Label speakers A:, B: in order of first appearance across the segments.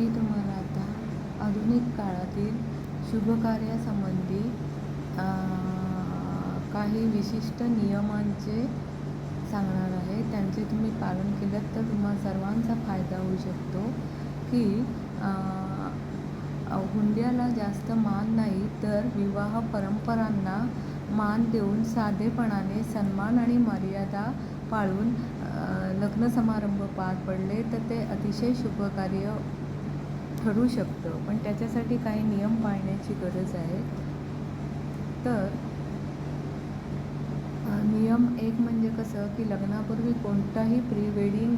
A: मी तुम्हाला आता आधुनिक काळातील शुभकार्यासंबंधी काही विशिष्ट नियमांचे सांगणार आहे. त्यांचे तुम्ही पालन केलं तर तुम्हा सर्वांचा फायदा होऊ शकतो की हुंड्याला जास्त मान नाही तर विवाह परंपरांना मान देऊन साधेपणाने सन्मान आणि मर्यादा पाळून लग्न समारंभ पार पडले तर ते अतिशय शुभकार्य ठरू शकतं पण त्याच्यासाठी काही नियम पाळण्याची गरज आहे. तर नियम एक म्हणजे कसं की लग्नापूर्वी कोणताही प्री वेडिंग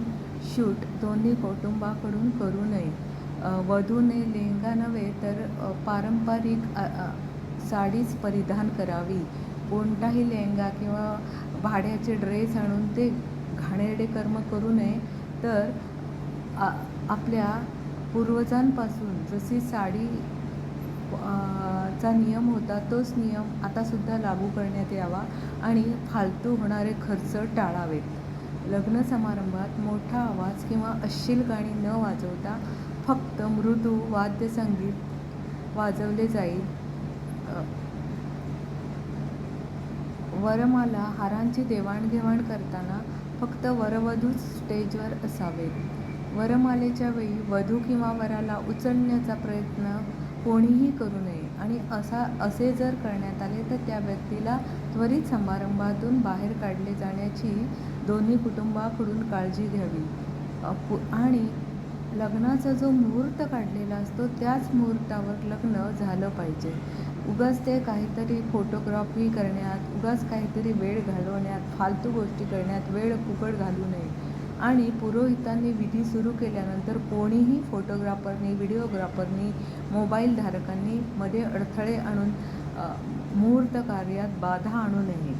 A: शूट दोन्ही कुटुंबाकडून करू नये. वधूने लेंगा नव्हे तर पारंपरिक साडीच परिधान करावी. कोणताही लेहंगा किंवा भाड्याचे ड्रेस आणून ते घाणेरडे कर्म करू नये. तर आपल्या पूर्वजांपासून जशी साडी चा नियम होता तोच नियम आतासुद्धा लागू करण्यात यावा आणि फालतू होणारे खर्च टाळावेत. लग्न समारंभात मोठा आवाज किंवा अश्लील गाणी न वाजवता फक्त मृदू वाद्यसंगीत वाजवले जाईल. वरमाला हारांची देवाणघेवाण करताना फक्त वरवधूच स्टेजवर असावेत. वरमालेच्या वेळी वधू किंवा वराला उचलण्याचा प्रयत्न कोणीही करू नये. आणि असा असे जर करण्यात आले तर त्या व्यक्तीला त्वरित समारंभातून बाहेर काढले जाण्याची दोन्ही कुटुंबाकडून काळजी घ्यावी. आणि लग्नाचा जो मुहूर्त काढलेला असतो त्याच मुहूर्तावर लग्न झालं पाहिजे. उगाच ते काहीतरी फोटोग्राफी करण्यात उगाच काहीतरी वेळ घालवण्यात फालतू गोष्टी करण्यात वेळ फुकट घालू नये. आणि पुरोहितांनी विधी सुरू केल्यानंतर कोणीही फोटोग्राफरनी व्हिडिओग्राफरनी मोबाईलधारकांनी मध्ये अडथळे आणून मुहूर्त कार्यात बाधा आणू नये.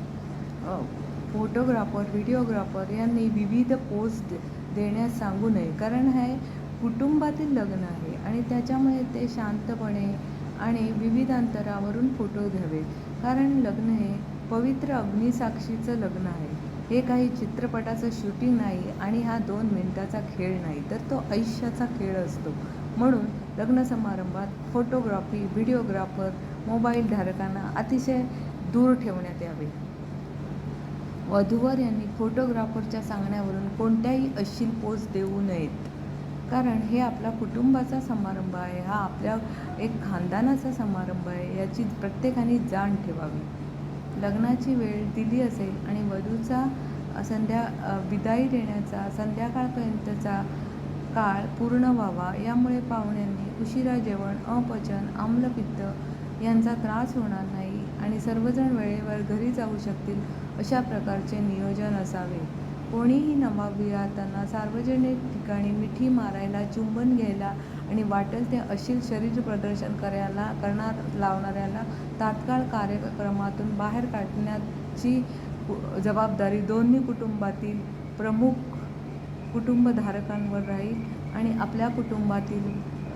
A: फोटोग्राफर व्हिडिओग्राफर यांनी विविध पोस्ट देण्यास सांगू नये. कारण हे कुटुंबातील लग्न आहे आणि त्याच्यामुळे ते शांतपणे आणि विविध अंतरावरून फोटो घ्यावेत. कारण लग्न हे पवित्र अग्निसाक्षीचं लग्न आहे. हे काही चित्रपटाचं शूटिंग नाही आणि हा दोन मिनटाचा खेळ नाही तर तो आयुष्याचा खेळ असतो. म्हणून लग्न समारंभात फोटोग्राफी व्हिडिओग्राफर मोबाईल धारकांना अतिशय दूर ठेवण्यात यावे. वधूवर यांनी फोटोग्राफरच्या सांगण्यावरून कोणत्याही अश्लील पोज देऊ नयेत. कारण हे आपला कुटुंबाचा समारंभ आहे हा आपल्या एक खानदानाचा समारंभ आहे याची प्रत्येकाने जाण ठेवावी. लग्नाची वेळ दिली असेल आणि वधूचा संध्या विदाई देण्याचा संध्याकाळपर्यंतचा काळ पूर्ण व्हावा यामुळे पाहुण्यांनी उशिरा जेवण अपचन आम्लपित्त यांचा त्रास होणार नाही आणि सर्वजण वेळेवर घरी जाऊ शकतील अशा प्रकारचे नियोजन असावे. कोणीही नवाविवाहांना सार्वजनिक ठिकाणी मिठी मारायला चुंबन घ्यायला आणि वाटेल ते अशील शरीर प्रदर्शन करायला करणार लावणाऱ्याला तात्काळ कार्यक्रमातून बाहेर काढण्याची जबाबदारी दोन्ही कुटुंबातील प्रमुख कुटुंबधारकांवर राहील आणि आपल्या कुटुंबातील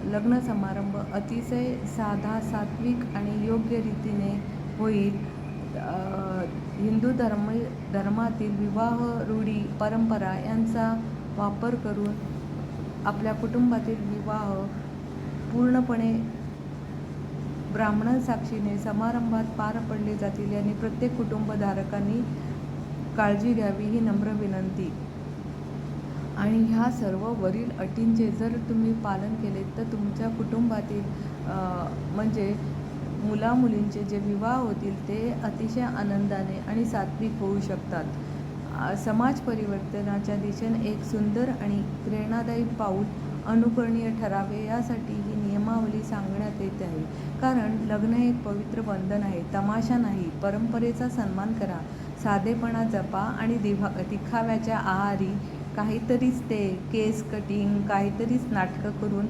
A: लग्न समारंभ अतिशय साधा सात्विक आणि योग्य रीतीने होईल. हिंदू धर्म धर्मातील विवाह रूढी परंपरा यांचा वापर करून आपल्या कुटुंबातील विवाह पूर्णपणे ब्राह्मण साक्षीने समारंभात पार पडले जातील यांनी प्रत्येक कुटुंबधारकांनी काळजी घ्यावी ही नम्र विनंती. आणि ह्या सर्व वरील अटींचे जर तुम्ही पालन केले तर तुमच्या कुटुंबातील म्हणजे मुलामुलींचे जे विवाह होतील ते अतिशय आनंदाने आणि सात्विक होऊ शकतात. समाज परिवर्तनाच्या दिशेने एक सुंदर आणि प्रेरणादायी पाऊल अनुकरणीय ठरावे यासाठी ही नियमावली सांगण्यात येत आहे. कारण लग्न हे एक पवित्र बंधन आहे तमाशा नाही परंपरेचा सन्मान करा साधेपणा जपा आणि दिभा दिखाव्याच्या आहारी काहीतरीच ते केस कटिंग काहीतरीच नाटकं करून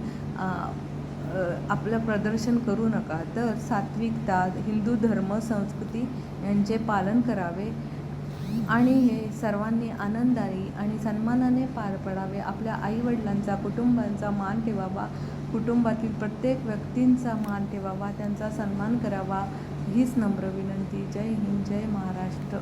A: आपलं प्रदर्शन करू नका. तर सात्विकता हिंदू धर्म संस्कृती यांचे पालन करावे. आणि हे सर्वांनी आनंदाने आणि सन्मानाने पार पडावे. आपल्या आईवडिलांचा कुटुंबांचा मान ठेवावा. कुटुंबातील प्रत्येक व्यक्तींचा मान ठेवावा. त्यांचा सन्मान करावा. हीच नम्र विनंती. जय हिंद. जय महाराष्ट्र.